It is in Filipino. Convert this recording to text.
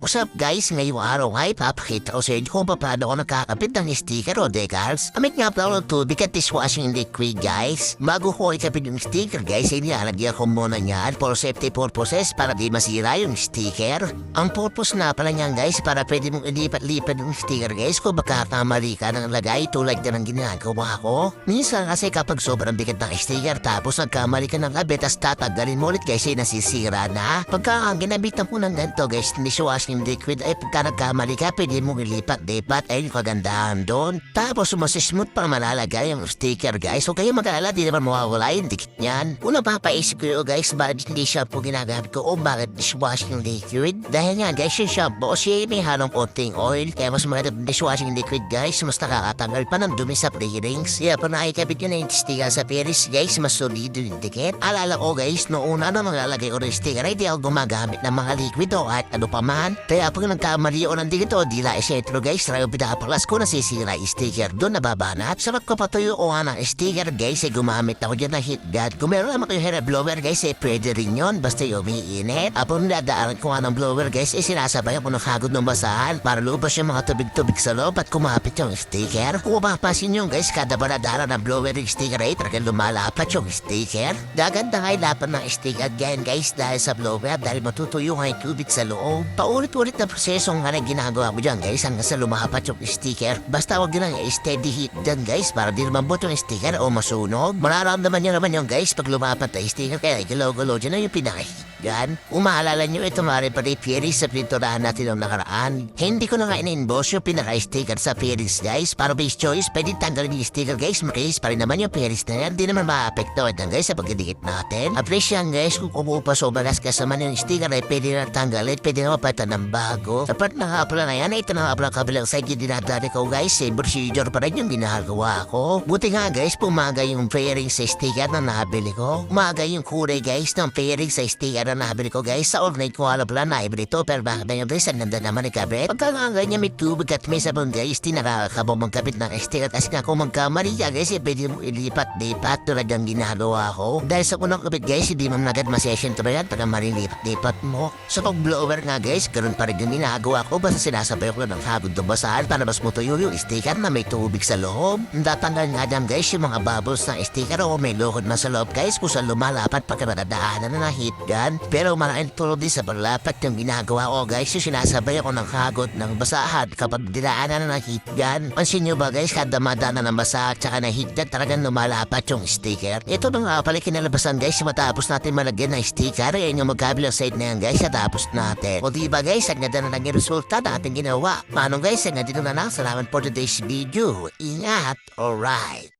What's up guys? Ngayong araw ay papakita ko sa inyo kung paano ako nakakapit ng sticker o decals. Amit nga pala ng tubig at dishwashing liquid guys. Bago ko ikapit yung sticker guys, ay nilalagyan ko muna niyan for safety purposes para di masira yung sticker. Ang purpose na pala niyan guys para pwede mong ilipat-lipat yung sticker guys kung baka kamali ka ng lagay tulad na ng ginagawa ko. Minsan kasi kapag sobrang bigat ng sticker tapos nagkamali ka ng kabit tas tatanggalin mo ulit guys ay nasisira na. Pagka ang ginabitan mo ng ganito guys, dishwashing liquid ay pagka nagkamali ka pwede mong ilipat-lipat ay yung kagandahan doon. Tapos masismooth pa malalagay yung sticker guys. So kayo mag-alala di naman mawawala yung dikit niyan. Una papaisip ko guys bakit hindi shampoo ginagamit ko o bakit dishwashing liquid. Dahil nga guys yung shampoo siya may halong konting oil kaya mas maganda yung dishwashing liquid guys mas nakakatanggal pa ng dumi sa pre-rings. Kaya pa nakikabit yun na yung sticker sa Paris guys mas solido yung dikit. Alala ko guys noong una na maglalagay ko ng sticker ay di ako gumagamit ng mga liquid o at ano pa man. Kaya pag nagkamali ako ng dikit o di la esentro guys try pinapalas ko nasisira sticker doon nababanat. Sarap ko patuyo ko nga ng sticker guys ay gumamit ako dyan ng heat gun. Kung meron naman kayo hair blower guys ay pwede rin yun basta yung umiinit. Apo nadaanan ko nga ng blower guys ay sinasabay ako ng hagod ng basahan para lubas yung mga tubig-tubig sa loob at kumapit yung sticker. Kung mapapansin nyo guys kada ba nadaanan ng blower yung sticker ay talagang lumalapat yung sticker. Gaganda nga lapan ng sticker again guys dahil sa blower dahil matutuyo nga yung tubig sa loob. Paulit-ulit na proseso nga na ginagawa mo dyan guys hanggang sa lumapat yung sticker. Basta wag lang steady heat dyan guys para di lumambot yung sticker o masunog. Mararamdaman nyo naman yung guys pag lumapat na sticker kaya galaw-galaw dyan na yung pinaka-heat dyan. Umaalala nyo ito mare pa Pieris sa pinturahan natin ng nakaraan. Hindi ko na nga in-inbox yung pinaka-sticker sa Pieris guys. Para base choice, pwede tanggalin yung sticker guys. Makis pa rin naman yung Pieris na yan. Di naman maapektuhan yan guys sa pagdidikit natin. Appreciate yan guys kung kumupa so bagas ka sa man yung sticker ay pwede na tanggalin. Pwede na mapatan ng bago. Dapat na nga pala na yan ito na nga pala kabilang side yung dinadari ko guys. Eh, procedure pa rin yung ginagawa ko. Buti nga guys, pumaga yung fairing sa sticker na nabili ko. Umaga yung kulay guys ng fairing sa sticker na nabili ko guys. Sa overnight ko alam pala naibili to pero bakit na yung ang nanda naman ni kabit. Pagka nga ganyan may tubig at may sabon guys, tinakakabo mong kabit ng sticker. Tapos nga kung magkamali ka guys, pwede mo ilipat-lipat tulad ng ginagawa ko. Dahil sa unang kabit guys, hindi mo nagad masession to yan pagka malilipat-lipat mo. Sa pag-blower nga guys, ganun pa rin yung ginagawa ko. Basta sinasabay ko ng hagod ng basahan para mas mutuyo yung sticker na may tubig sa loob. Tatanggal nga dyan guys yung mga bubbles ng sticker o may lukod na sa loob guys kung saan lumalapat pagka na ng heat gun. Pero tulong din sa paglapat yung ginagawa ko guys yung sinasabay ako ng hagod ng basahan kapag dinaanan na ng heat gun. Pansin nyo ba guys kada madana ng basa at saka na heat gun talagang lumalapat yung sticker. Ito na nga pala kinalabasan guys matapos natin malagyan ng sticker. Yan yung magkabilang side na yan guys natapos natin. O diba guys ang ganda na naging resulta na ating ginawa. Paano guys ang ganda na lang. Salamat for today's video. Ingat. Alright.